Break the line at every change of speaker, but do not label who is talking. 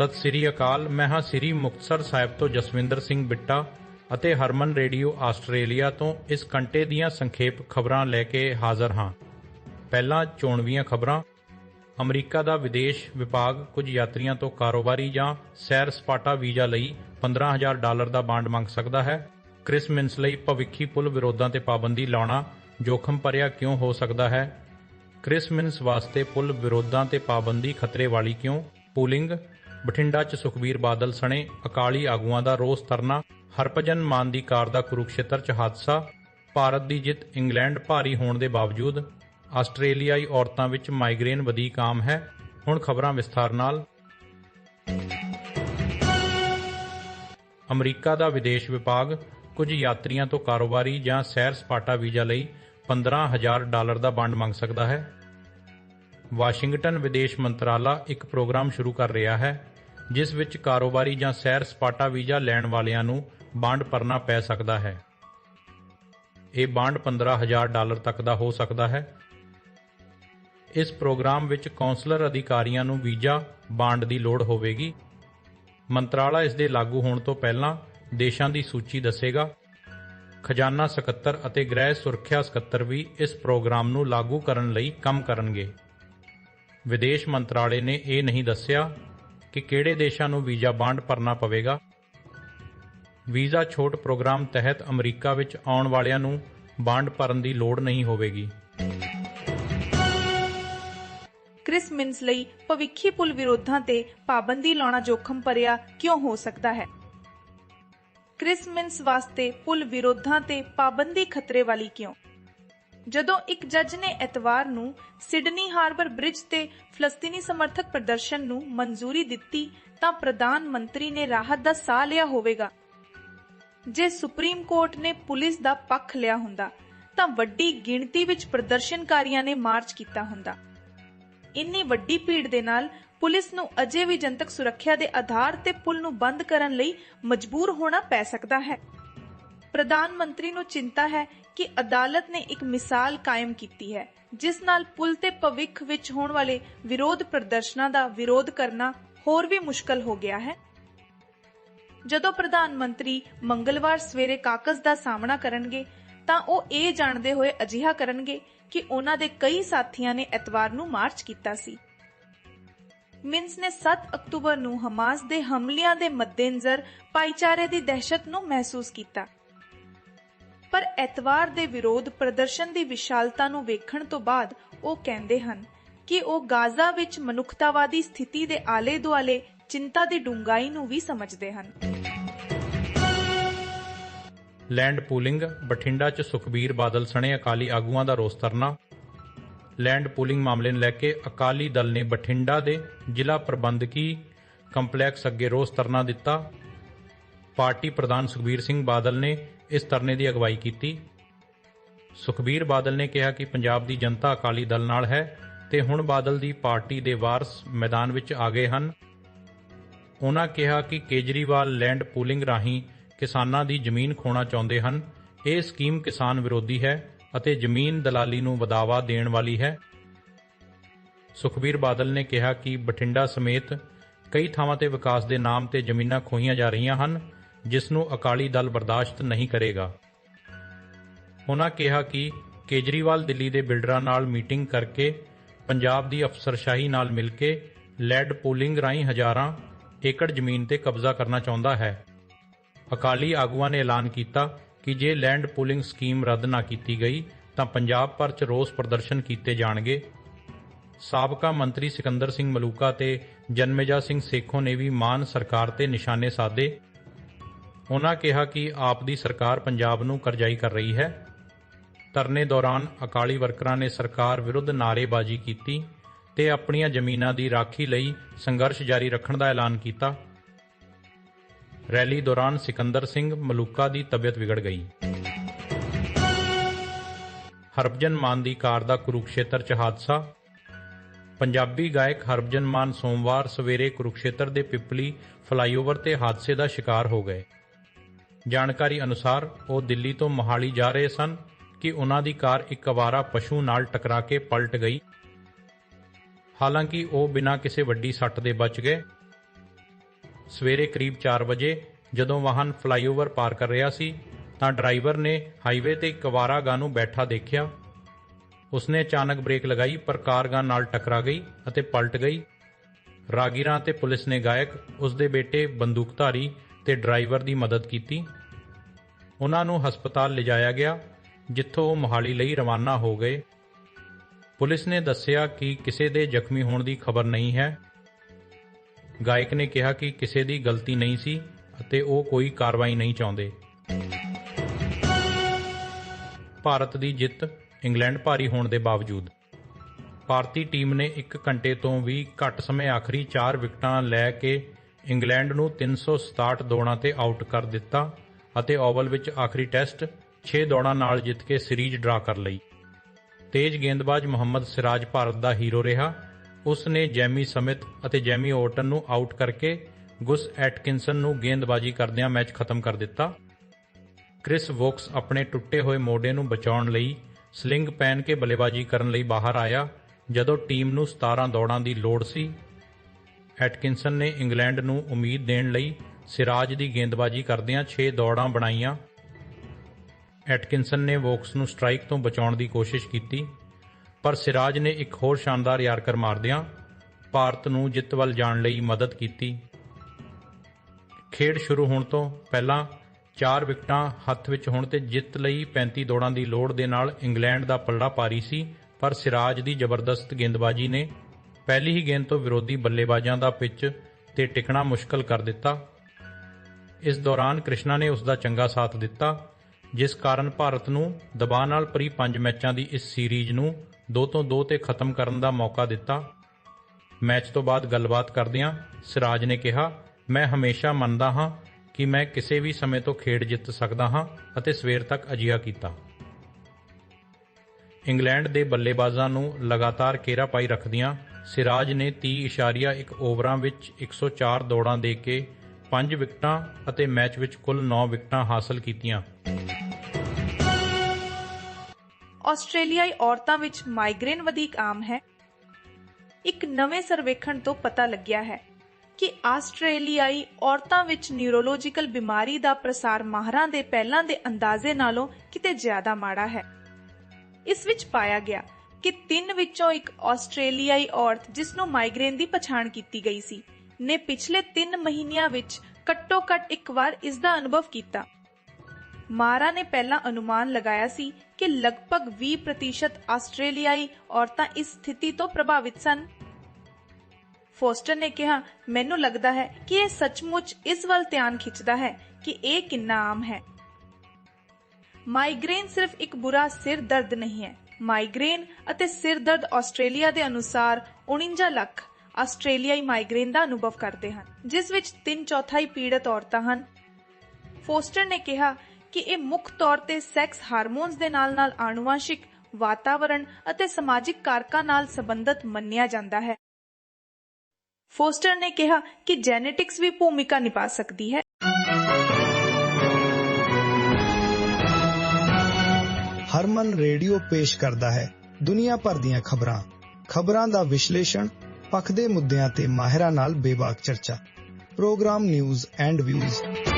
ਸਤਿ ਸ੍ਰੀ ਅਕਾਲ ਮੈਂ ਹਾਂ ਸ੍ਰੀ ਮੁਕਤਸਰ ਸਾਹਿਬ ਤੋਂ ਜਸਵਿੰਦਰ ਸਿੰਘ ਬਿੱਟਾ ਅਤੇ ਹਰਮਨ ਰੇਡੀਓ ਆਸਟ੍ਰੇਲੀਆ ਤੋਂ ਇਸ ਘੰਟੇ ਦੀਆਂ ਸੰਖੇਪ ਖਬਰਾਂ ਲੈ ਕੇ ਹਾਜ਼ਰ ਹਾਂ। ਪਹਿਲਾਂ ਚੋਣਵੀਆਂ ਖਬਰਾਂ। ਅਮਰੀਕਾ ਦਾ ਵਿਦੇਸ਼ ਵਿਭਾਗ ਕੁਝ ਯਾਤਰੀਆਂ ਤੋਂ ਕਾਰੋਬਾਰੀ ਜਾਂ ਸੈਰ ਸਪਾਟਾ ਵੀਜ਼ਾ ਲਈ 15000 ਡਾਲਰ ਦਾ ਬਾਂਡ ਮੰਗ ਸਕਦਾ ਹੈ। ਕ੍ਰਿਸ ਮਿੰਸ ਲਈ ਭਵਿੱਖੀ ਪੁਲ ਵਿਰੋਧਾਂ ਤੇ ਪਾਬੰਦੀ ਲਾਉਣਾ ਜੋਖਮ ਭਰਿਆ ਕਿਉਂ ਹੋ ਸਕਦਾ ਹੈ? ਕ੍ਰਿਸ ਮਿੰਸ ਵਾਸਤੇ ਪੁਲ ਵਿਰੋਧਾਂ ਤੇ ਪਾਬੰਦੀ ਖਤਰੇ ਵਾਲੀ ਕਿਉਂ? ਪੂਲਿੰਗ ਬਠਿੰਡਾ 'ਚ ਸੁਖਬੀਰ ਬਾਦਲ ਸਣੇ ਅਕਾਲੀ ਆਗੂਆਂ ਦਾ ਰੋਸ ਧਰਨਾ, ਹਰਭਜਨ ਮਾਨ ਦੀ ਕਾਰ ਦਾ ਕੁਰੂਕਸ਼ੇਤਰ 'ਚ ਹਾਦਸਾ, ਭਾਰਤ ਦੀ ਜਿੱਤ ਇੰਗਲੈਂਡ ਭਾਰੀ ਹੋਣ ਦੇ ਬਾਵਜੂਦ, ਆਸਟ੍ਰੇਲੀਆਈ ਔਰਤਾਂ ਵਿੱਚ ਮਾਈਗ੍ਰੇਨ ਵਧੀਕ ਆਮ ਹੈ, ਹੁਣ ਖਬਰਾਂ ਵਿਸਥਾਰ ਨਾਲ। ਅਮਰੀਕਾ ਦਾ ਵਿਦੇਸ਼ ਵਿਭਾਗ ਕੁਝ ਯਾਤਰੀਆਂ ਤੋਂ ਕਾਰੋਬਾਰੀ ਜਾਂ ਸੈਰ ਸਪਾਟਾ ਵੀਜ਼ਾ ਲਈ 15000 ਡਾਲਰ ਦਾ ਬੰਡ ਮੰਗ ਸਕਦਾ ਹੈ। ਵਾਸ਼ਿੰਗਟਨ ਵਿਦੇਸ਼ ਮੰਤਰਾਲਾ ਇੱਕ ਪ੍ਰੋਗਰਾਮ ਸ਼ੁਰੂ ਕਰ ਰਿਹਾ ਹੈ ਜਿਸ ਵਿੱਚ ਕਾਰੋਬਾਰੀ ਜਾਂ ਸੈਰ ਸਪਾਟਾ ਵੀਜ਼ਾ ਲੈਣ ਵਾਲਿਆਂ ਨੂੰ ਬਾਂਡ ਭਰਨਾ ਪੈ ਸਕਦਾ ਹੈ। ਇਹ ਬਾਂਡ 15000 ਡਾਲਰ ਤੱਕ ਦਾ ਹੋ ਸਕਦਾ ਹੈ। ਇਸ ਪ੍ਰੋਗਰਾਮ ਵਿੱਚ ਕੌਂਸਲਰ ਅਧਿਕਾਰੀਆਂ ਨੂੰ ਵੀਜ਼ਾ, ਬਾਂਡ ਦੀ ਲੋੜ ਹੋਵੇਗੀ। ਮੰਤਰਾਲਾ ਇਸ ਦੇ ਲਾਗੂ ਹੋਣ ਤੋਂ ਪਹਿਲਾਂ ਦੇਸ਼ਾਂ ਦੀ ਸੂਚੀ ਦੱਸੇਗਾ। ਖਜ਼ਾਨਾ ਸਕੱਤਰ ਅਤੇ ਗ੍ਰਹਿ ਸੁਰੱਖਿਆ ਸਕੱਤਰ ਵੀ ਇਸ ਪ੍ਰੋਗਰਾਮ ਨੂੰ ਲਾਗੂ ਕਰਨ ਲਈ ਕੰਮ ਕਰਨਗੇ। ਵਿਦੇਸ਼ ਮੰਤਰਾਲੇ ਨੇ ਇਹ ਨਹੀਂ ਦੱਸਿਆ ਕਿ ਕਿਹੜੇ ਦੇਸ਼ਾਂ ਨੂੰ ਵੀਜ਼ਾ ਬਾਂਡ ਭਰਨਾ ਪਵੇਗਾ? ਵੀਜ਼ਾ ਛੋਟ ਪ੍ਰੋਗਰਾਮ ਤਹਿਤ ਅਮਰੀਕਾ ਵਿੱਚ ਆਉਣ ਵਾਲਿਆਂ ਨੂੰ ਬਾਂਡ ਭਰਨ ਦੀ ਲੋੜ ਨਹੀਂ ਹੋਵੇਗੀ।
ਕ੍ਰਿਸ ਮਿੰਸ ਲਈ ਭਵਿੱਖੀ ਪੁਲ ਵਿਰੋਧਾਂ ਤੇ ਪਾਬੰਦੀ ਲਾਉਣਾ ਜੋਖਮ ਭਰਿਆ ਕਿਉਂ ਹੋ ਸਕਦਾ ਹੈ? ਕ੍ਰਿਸ ਮਿੰਸ ਵਾਸਤੇ ਪੁਲ ਵਿਰੋਧਾਂ ਤੇ ਪਾਬੰਦੀ ਖਤਰੇ ਵਾਲੀ ਕਿਉਂ? ਜਦੋਂ ਇੱਕ ਜੱਜ ਨੇ ਐਤਵਾਰ ਨੂੰ ਸਿਡਨੀ ਹਾਰਬਰ ਬ੍ਰਿਜ ਤੇ ਫਲਸਤੀਨੀ ਸਮਰਥਕ ਪ੍ਰਦਰਸ਼ਨ ਨੂੰ ਮਨਜ਼ੂਰੀ ਦਿੱਤੀ ਤਾਂ ਪ੍ਰਧਾਨ ਮੰਤਰੀ ਨੇ ਰਾਹਤ ਦਾ ਸਾਹ ਲਿਆ ਹੋਵੇਗਾ। ਜੇ ਸੁਪਰੀਮ ਕੋਰਟ ਨੇ ਪੁਲਿਸ ਦਾ ਪੱਖ ਲਿਆ ਹੁੰਦਾ, ਤਾਂ ਵੱਡੀ ਗਿਣਤੀ ਵਿੱਚ ਪ੍ਰਦਰਸ਼ਨਕਾਰੀਆਂ ਨੇ ਮਾਰਚ ਕੀਤਾ ਹੁੰਦਾ। ਇੰਨੀ ਵੱਡੀ ਭੀੜ ਦੇ ਨਾਲ ਪੁਲਿਸ ਨੂੰ ਅਜੇ ਵੀ ਜਨਤਕ ਸੁਰੱਖਿਆ ਦੇ ਆਧਾਰ ਤੇ ਪੁਲ ਨੂੰ ਬੰਦ ਕਰਨ ਲਈ ਮਜਬੂਰ ਹੋਣਾ ਪੈ ਸਕਦਾ ਹੈ। ਪ੍ਰਧਾਨ ਮੰਤਰੀ ਨੂੰ ਚਿੰਤਾ ਹੈ ਕਿ ਅਦਾਲਤ ਨੇ ਇੱਕ ਮਿਸਾਲ ਕਾਇਮ ਕੀਤੀ ਹੈ, ਜਿਸ ਨਾਲ ਪੁਲ ਤੇ ਭਵਿੱਖ ਵਿੱਚ ਹੋਣ ਵਾਲੇ ਵਿਰੋਧ ਪ੍ਰਦਰਸ਼ਨਾਂ ਦਾ ਵਿਰੋਧ ਕਰਨਾ ਹੋਰ ਵੀ ਮੁਸ਼ਕਲ ਹੋ ਗਿਆ ਹੈ। ਜਦੋਂ ਪ੍ਰਧਾਨ ਮੰਤਰੀ ਮੰਗਲਵਾਰ ਸਵੇਰੇ ਕਾਕਸ ਦਾ ਸਾਹਮਣਾ ਕਰਨਗੇ, ਤਾਂ ਉਹ ਇਹ ਜਾਣਦੇ ਹੋਏ ਅਜਿਹਾ ਕਰਨਗੇ ਕਿ ਉਹਨਾਂ ਦੇ ਕਈ ਸਾਥੀਆਂ ਨੇ ਐਤਵਾਰ ਨੂੰ ਮਾਰਚ ਕੀਤਾ ਸੀ। ਮਿੰਸ ਨੇ 7 ਅਕਤੂਬਰ ਨੂੰ ਹਮਾਸ ਦੇ ਹਮਲਿਆਂ ਦੇ ਮੱਦੇਨਜ਼ਰ ਭਾਈਚਾਰੇ ਦੀ ਦਹਿਸ਼ਤ ਨੂੰ ਮਹਿਸੂਸ ਕੀਤਾ। ਪਰ ਐਤਵਾਰ ਦੇ ਵਿਰੋਧ ਪ੍ਰਦਰਸ਼ਨ ਦੀ ਵਿਸ਼ਾਲਤਾ ਨੂੰ ਵੇਖਣ ਤੋਂ ਬਾਅਦ ਉਹ ਕਹਿੰਦੇ ਹਨ ਕਿ ਉਹ ਗਾਜ਼ਾ ਵਿੱਚ ਮਨੁੱਖਤਾਵਾਦੀ ਸਥਿਤੀ ਦੇ ਆਲੇ-ਦੁਆਲੇ ਚਿੰਤਾ ਦੀ ਡੂੰਘਾਈ ਨੂੰ ਵੀ ਸਮਝਦੇ ਹਨ।
ਲੈਂਡ ਪੂਲਿੰਗ ਬਠਿੰਡਾ 'ਚ ਸੁਖਬੀਰ ਬਾਦਲ ਸਣੇ ਅਕਾਲੀ ਆਗੂਆਂ ਦਾ ਰੋਸ ਧਰਨਾ। ਲੈਂਡ ਪੂਲਿੰਗ ਮਾਮਲੇ ਨੂੰ ਲੈ ਕੇ ਅਕਾਲੀ ਦਲ ਨੇ ਬਠਿੰਡਾ ਦੇ ਜ਼ਿਲ੍ਹਾ ਪ੍ਰਬੰਧਕੀ ਕੰਪਲੈਕਸ ਅੱਗੇ ਰੋਸ ਧਰਨਾ ਦਿੱਤਾ। ਪਾਰਟੀ ਪ੍ਰਧਾਨ ਸੁਖਬੀਰ ਸਿੰਘ ਬਾਦਲ ਨੇ ਇਸ ਧਰਨੇ ਦੀ ਅਗਵਾਈ ਕੀਤੀ। ਸੁਖਬੀਰ ਬਾਦਲ ਨੇ ਕਿਹਾ ਕਿ ਪੰਜਾਬ ਦੀ ਜਨਤਾ ਅਕਾਲੀ ਦਲ ਨਾਲ ਹੈ ਤੇ ਹੁਣ ਬਾਦਲ ਦੀ ਪਾਰਟੀ ਦੇ ਵਾਰਸ ਮੈਦਾਨ ਵਿੱਚ ਆ ਗਏ ਹਨ। ਉਹਨਾਂ ਕਿਹਾ ਕਿ ਕੇਜਰੀਵਾਲ ਲੈਂਡ ਪੂਲਿੰਗ ਰਾਹੀਂ ਕਿਸਾਨਾਂ ਦੀ ਜ਼ਮੀਨ ਖੋਣਾ ਚਾਹੁੰਦੇ ਹਨ। ਇਹ ਸਕੀਮ ਕਿਸਾਨ ਵਿਰੋਧੀ ਹੈ ਅਤੇ ਜ਼ਮੀਨ ਦਲਾਲੀ ਨੂੰ ਵਧਾਵਾ ਦੇਣ ਵਾਲੀ ਹੈ। ਸੁਖਬੀਰ ਬਾਦਲ ਨੇ ਕਿਹਾ ਕਿ ਬਠਿੰਡਾ ਸਮੇਤ ਕਈ ਥਾਵਾਂ ਤੇ ਵਿਕਾਸ ਦੇ ਨਾਮ ਤੇ ਜ਼ਮੀਨਾਂ ਖੋਹੀਆਂ ਜਾ ਰਹੀਆਂ ਹਨ। ਜਿਸ ਨੂੰ ਅਕਾਲੀ ਦਲ ਬਰਦਾਸ਼ਤ ਨਹੀਂ ਕਰੇਗਾ। ਉਹਨਾਂ ਕਿਹਾ ਕਿ ਕੇਜਰੀਵਾਲ ਦਿੱਲੀ ਦੇ ਬਿਲਡਰਾਂ ਨਾਲ ਮੀਟਿੰਗ ਕਰਕੇ ਪੰਜਾਬ ਦੀ ਅਫਸਰਸ਼ਾਹੀ ਨਾਲ ਮਿਲ ਕੇ ਲੈਡ ਪੂਲਿੰਗ ਰਾਹੀਂ ਹਜ਼ਾਰਾਂ ਏਕੜ ਜ਼ਮੀਨ ਤੇ ਕਬਜ਼ਾ ਕਰਨਾ ਚਾਹੁੰਦਾ ਹੈ। ਅਕਾਲੀ ਆਗੂਆਂ ਨੇ ਐਲਾਨ ਕੀਤਾ ਕਿ ਜੇ ਲੈਂਡ ਪੂਲਿੰਗ ਸਕੀਮ ਰੱਦ ਨਾ ਕੀਤੀ ਗਈ, ਤਾਂ ਪੰਜਾਬ ਭਰ 'ਚ ਰੋਸ ਪ੍ਰਦਰਸ਼ਨ ਕੀਤੇ ਜਾਣਗੇ। ਸਾਬਕਾ ਮੰਤਰੀ ਸਿਕੰਦਰ ਸਿੰਘ ਮਲੂਕਾ ਤੇ ਜਨਮੇਜਾ ਸਿੰਘ ਸੇਖੋਂ ਨੇ ਵੀ ਮਾਨ ਸਰਕਾਰ ਤੇ ਨਿਸ਼ਾਨੇ ਸਾਧੇ। ਉਹਨਾਂ ਕਿਹਾ ਕਿ ਆਪ ਦੀ ਸਰਕਾਰ ਪੰਜਾਬ ਨੂੰ ਕਰਜ਼ਾਈ ਕਰ ਰਹੀ ਹੈ। ਧਰਨੇ ਦੌਰਾਨ ਅਕਾਲੀ ਵਰਕਰਾਂ ਨੇ ਸਰਕਾਰ ਵਿਰੁੱਧ ਨਾਅਰੇਬਾਜ਼ੀ ਕੀਤੀ ਤੇ ਆਪਣੀਆਂ ਜ਼ਮੀਨਾਂ ਦੀ ਰਾਖੀ ਲਈ ਸੰਘਰਸ਼ ਜਾਰੀ ਰੱਖਣ ਦਾ ਐਲਾਨ ਕੀਤਾ। ਰੈਲੀ ਦੌਰਾਨ ਸਿਕੰਦਰ ਸਿੰਘ ਮਲੂਕਾ ਦੀ ਤਬੀਅਤ ਵਿਗੜ ਗਈ। ਹਰਭਜਨ ਮਾਨ ਦੀ ਕਾਰ ਦਾ ਕੁਰੂਕਸ਼ੇਤਰ 'ਚ ਹਾਦਸਾ। ਪੰਜਾਬੀ ਗਾਇਕ ਹਰਭਜਨ ਮਾਨ ਸੋਮਵਾਰ ਸਵੇਰੇ ਕੁਰੂਕਸ਼ੇਤਰ ਦੇ ਪਿਪਲੀ ਫਲਾਈਓਵਰ ਤੇ ਹਾਦਸੇ ਦਾ ਸ਼ਿਕਾਰ ਹੋ ਗਏ। ਜਾਣਕਾਰੀ ਅਨੁਸਾਰ ਉਹ ਦਿੱਲੀ ਤੋਂ ਮੋਹਾਲੀ ਜਾ ਰਹੇ ਸਨ ਕਿ ਉਹਨਾਂ ਦੀ ਕਾਰ ਇੱਕ ਅਵਾਰਾ ਪਸ਼ੂ ਨਾਲ ਟਕਰਾ ਕੇ ਪਲਟ ਗਈ। ਹਾਲਾਂਕਿ ਉਹ ਬਿਨਾਂ ਕਿਸੇ ਵੱਡੀ ਸੱਟ ਦੇ ਬਚ ਗਏ। ਸਵੇਰੇ ਕਰੀਬ 4 ਵਜੇ ਜਦੋਂ ਵਾਹਨ ਫਲਾਈਓਵਰ ਪਾਰ ਕਰ ਰਿਹਾ ਸੀ ਤਾਂ ਡਰਾਈਵਰ ਨੇ ਹਾਈਵੇ ਤੇ ਇੱਕ ਅਵਾਰਾ ਗਾਂ ਨੂੰ ਬੈਠਾ ਦੇਖਿਆ। ਉਸਨੇ ਅਚਾਨਕ ਬ੍ਰੇਕ ਲਗਾਈ ਪਰ ਕਾਰ ਗਾਂ ਨਾਲ ਟਕਰਾ ਗਈ ਅਤੇ ਪਲਟ ਗਈ। ਰਾਗੀਰਾਂ ਤੇ ਪੁਲਿਸ ਨੇ ਗਾਇਕ, ਉਸਦੇ ਬੇਟੇ, ਬੰਦੂਕਧਾਰੀ ਤੇ ਡਰਾਈਵਰ ਦੀ ਮਦਦ ਕੀਤੀ। ਉਹਨਾਂ ਨੂੰ ਹਸਪਤਾਲ ਲਿਜਾਇਆ ਗਿਆ, ਜਿੱਥੋਂ ਉਹ ਮੋਹਾਲੀ ਲਈ ਰਵਾਨਾ ਹੋ ਗਏ। ਪੁਲਿਸ ਨੇ ਦੱਸਿਆ ਕਿ ਕਿਸੇ ਦੇ ਜ਼ਖਮੀ ਹੋਣ ਦੀ ਖਬਰ ਨਹੀਂ ਹੈ। ਗਾਇਕ ਨੇ ਕਿਹਾ ਕਿ ਕਿਸੇ ਦੀ ਗਲਤੀ ਨਹੀਂ ਸੀ ਅਤੇ ਉਹ ਕੋਈ ਕਾਰਵਾਈ ਨਹੀਂ ਚਾਹੁੰਦੇ। ਭਾਰਤ ਦੀ ਜਿੱਤ ਇੰਗਲੈਂਡ ਭਾਰੀ ਹੋਣ ਦੇ ਬਾਵਜੂਦ। ਭਾਰਤੀ ਟੀਮ ਨੇ 1 ਘੰਟੇ ਤੋਂ ਵੀ ਘੱਟ ਸਮੇਂ ਆਖਰੀ 4 ਵਿਕਟਾਂ ਲੈ ਕੇ ਇੰਗਲੈਂਡ ਨੂੰ 367 ਦੌੜਾਂ ਤੇ ਆਊਟ ਕਰ ਦਿੱਤਾ। ਅਤੇ ਓਵਲ ਵਿੱਚ ਆਖਰੀ ਟੈਸਟ 6 ਦੌੜਾਂ ਨਾਲ ਜਿੱਤ ਕੇ ਸੀਰੀਜ਼ ਡਰਾ ਕਰ ਲਈ। ਤੇਜ਼ ਗੇਂਦਬਾਜ਼ ਮੁਹੰਮਦ ਸਿਰਾਜ ਭਾਰਤ ਦਾ ਹੀਰੋ ਰਿਹਾ। ਉਸ ਨੇ ਜੈਮੀ ਸਮਿਥ ਅਤੇ ਜੈਮੀ ਓਟਨ ਨੂੰ ਆਊਟ ਕਰਕੇ ਗੁਸ ਐਟਕਿੰਸਨ ਨੂੰ ਗੇਂਦਬਾਜ਼ੀ ਕਰਦਿਆਂ ਮੈਚ ਖਤਮ ਕਰ ਦਿੱਤਾ। ਕ੍ਰਿਸ ਵੋਕਸ ਆਪਣੇ ਟੁੱਟੇ ਹੋਏ ਮੋਢੇ ਨੂੰ ਬਚਾਉਣ ਲਈ ਸਲਿੰਗ ਪਹਿਨ ਕੇ ਬੱਲੇਬਾਜ਼ੀ ਕਰਨ ਲਈ ਬਾਹਰ ਆਇਆ, ਜਦੋਂ ਟੀਮ ਨੂੰ 17 ਦੌੜਾਂ ਦੀ ਲੋੜ ਸੀ। ਐਟਕਿੰਸਨ ਨੇ ਇੰਗਲੈਂਡ ਨੂੰ ਉਮੀਦ ਦੇਣ ਲਈ ਸਿਰਾਜ ਦੀ ਗੇਂਦਬਾਜ਼ੀ ਕਰਦਿਆਂ 6 ਦੌੜਾਂ ਬਣਾਈਆਂ। ਐਟਕਿੰਸਨ ਨੇ ਵੋਕਸ ਨੂੰ ਸਟ੍ਰਾਈਕ ਤੋਂ ਬਚਾਉਣ ਦੀ ਕੋਸ਼ਿਸ਼ ਕੀਤੀ, ਪਰ ਸਿਰਾਜ ਨੇ ਇੱਕ ਹੋਰ ਸ਼ਾਨਦਾਰ ਯਾਰਕਰ ਮਾਰਦਿਆਂ ਭਾਰਤ ਨੂੰ ਜਿੱਤ ਵੱਲ ਜਾਣ ਲਈ ਮਦਦ ਕੀਤੀ। ਖੇਡ ਸ਼ੁਰੂ ਹੋਣ ਤੋਂ ਪਹਿਲਾਂ 4 ਵਿਕਟਾਂ ਹੱਥ ਵਿੱਚ ਹੋਣ ਤੇ ਜਿੱਤ ਲਈ 35 ਦੌੜਾਂ ਦੀ ਲੋੜ ਦੇ ਨਾਲ ਇੰਗਲੈਂਡ ਦਾ ਪਲੜਾ ਪਾਰੀ ਸੀ, ਪਰ ਸਿਰਾਜ ਦੀ ਜ਼ਬਰਦਸਤ ਗੇਂਦਬਾਜ਼ੀ ਨੇ ਪਹਿਲੀ ਹੀ ਗੇਂਦ ਤੋਂ ਵਿਰੋਧੀ ਬੱਲੇਬਾਜ਼ਾਂ ਦਾ ਪਿੱਚ ਤੇ ਟਿਕਣਾ ਮੁਸ਼ਕਲ ਕਰ ਦਿੱਤਾ। ਇਸ ਦੌਰਾਨ ਕ੍ਰਿਸ਼ਨਾ ਨੇ ਉਸ ਦਾ ਚੰਗਾ ਸਾਥ ਦਿੱਤਾ, ਜਿਸ ਕਾਰਨ ਭਾਰਤ ਨੂੰ ਦਬਾਅ ਨਾਲ ਭਰੀ ਪੰਜ ਮੈਚਾਂ ਦੀ ਇਸ ਸੀਰੀਜ਼ ਨੂੰ 2 ਤੋਂ 2 ਤੇ ਖਤਮ ਕਰਨ ਦਾ ਮੌਕਾ ਦਿੱਤਾ। ਮੈਚ ਤੋਂ ਬਾਅਦ ਗੱਲਬਾਤ ਕਰਦਿਆਂ ਸਿਰਾਜ ਨੇ ਕਿਹਾ, ਮੈਂ ਹਮੇਸ਼ਾ ਮੰਨਦਾ ਹਾਂ ਕਿ ਮੈਂ ਕਿਸੇ ਵੀ ਸਮੇਂ ਤੋਂ ਖੇਡ ਜਿੱਤ ਸਕਦਾ ਹਾਂ ਅਤੇ ਸਵੇਰ ਤੱਕ ਅਜਿਹਾ ਕੀਤਾ। ਇੰਗਲੈਂਡ ਦੇ ਬੱਲੇਬਾਜ਼ਾਂ ਨੂੰ ਲਗਾਤਾਰ ਘੇਰਾ ਪਾਈ ਰੱਖਦਿਆਂ ਸਿਰਾਜ ਨੇ 30.1 ਓਵਰਾਂ ਵਿੱਚ 104 ਦੌੜਾਂ ਦੇ ਕੇ 5 ਵਿਕਟਾਂ ਅਤੇ ਮੈਚ ਵਿੱਚ ਕੁੱਲ 9 ਵਿਕਟਾਂ ਹਾਸਲ ਕੀਤੀਆਂ।
ਆਸਟ੍ਰੇਲੀਆਈ ਔਰਤਾਂ ਵਿੱਚ ਮਾਈਗ੍ਰੇਨ ਵਧੇਕ ਆਮ ਹੈ। ਇੱਕ ਨਵੇਂ ਸਰਵੇਖਣ ਤੋਂ ਪਤਾ ਲੱਗਿਆ ਹੈ ਕਿ ਆਸਟ੍ਰੇਲੀਆਈ ਔਰਤਾਂ ਵਿੱਚ ਨਿਊਰੋਲੋਜੀਕਲ ਬਿਮਾਰੀ ਦਾ ਪ੍ਰਸਾਰ ਮਾਹਰਾਂ ਦੇ ਪਹਿਲਾਂ ਦੇ ਅੰਦਾਜ਼ੇ ਨਾਲੋਂ ਕਿਤੇ ਜ਼ਿਆਦਾ ਮਾੜਾ ਹੈ। ਇਸ ਵਿੱਚ ਪਾਇਆ ਗਿਆ ਕਿ ਤਿੰਨ ਵਿੱਚੋਂ ਇੱਕ ਆਸਟ੍ਰੇਲੀਆਈ ਔਰਤ ਜਿਸ ਨੂੰ ਮਾਈਗ੍ਰੇਨ ਦੀ ਪਛਾਣ ਕੀਤੀ ਗਈ ਸੀ। ਨੇ ਪਿਛਲੇ 3 ਮਹੀਨਿਆਂ ਵਿੱਚ ਘੱਟੋ-ਘੱਟ ਇੱਕ ਵਾਰ ਇਸ ਦਾ ਅਨੁਭਵ ਕੀਤਾ। ਮਾਰਾ ਨੇ ਪਹਿਲਾਂ ਅਨੁਮਾਨ ਲਗਾਇਆ ਸੀ ਕਿ ਲਗਭਗ 20% ਆਸਟ੍ਰੇਲੀਆਈ ਔਰਤਾਂ ਇਸ ਸਥਿਤੀ ਤੋਂ ਪ੍ਰਭਾਵਿਤ ਸਨ। ਫੋਸਟਰ ਨੇ ਕਿਹਾ, ਮੈਨੂੰ ਲੱਗਦਾ ਹੈ ਕਿ ਇਹ ਸੱਚਮੁੱਚ ਇਸ ਵੱਲ ਧਿਆਨ ਖਿੱਚਦਾ ਹੈ ਕਿ ਇਹ ਕਿੰਨਾ ਆਮ ਹੈ। ਮਾਈਗ੍ਰੇਨ ਸਿਰਫ ਇੱਕ ਬੁਰਾ ਸਿਰ ਦਰਦ ਨਹੀਂ ਹੈ। ਮਾਈਗ੍ਰੇਨ ਅਤੇ ਸਿਰ ਦਰਦ ਆਸਟ੍ਰੇਲੀਆ ਦੇ ਅਨੁਸਾਰ 49 ਲੱਖ ਆਸਟ੍ਰੇਲੀਆਈ ਮਾਈਗ੍ਰੇਨ ਦਾ ਅਨੁਭਵ ਕਰਦੇ ਹਨ, ਜਿਸ ਵਿੱਚ 3 ਚੌਥਾਈ ਪੀੜਤ ਔਰਤਾਂ ਹਨ। ਫੋਸਟਰ ਨੇ ਕਿਹਾ ਕਿ ਇਹ ਮੁੱਖ ਤੌਰ ਤੇ ਸੈਕਸ ਹਾਰਮੋਨਸ ਦੇ ਨਾਲ-ਨਾਲ ਆਣੁਵਾਂਸ਼ਿਕ ਵਾਤਾਵਰਣ ਅਤੇ ਸਮਾਜਿਕ ਕਾਰਕਾਂ ਨਾਲ ਸੰਬੰਧਿਤ ਮੰਨਿਆ ਜਾਂਦਾ ਹੈ। ਫੋਸਟਰ ਨੇ ਕਿਹਾ ਕਿ ਜੈਨੇਟਿਕਸ ਵੀ ਭੂਮਿਕਾ ਨਿਭਾ ਸਕਦੀ ਹੈ।
ਹਰਮਨ ਰੇਡੀਓ ਪੇਸ਼ ਕਰਦਾ ਹੈ ਦੁਨੀਆ ਭਰ ਦੀਆਂ ਖਬਰਾਂ। ਖਬਰਾਂ ਦਾ ਵਿਸ਼ਲੇਸ਼ਣ ਪੱਖ ਦੇ ਮੁੱਦਿਆਂ ਤੇ ਮਾਹਿਰਾਂ ਨਾਲ ਬੇਬਾਕ ਚਰਚਾ। Program news and views.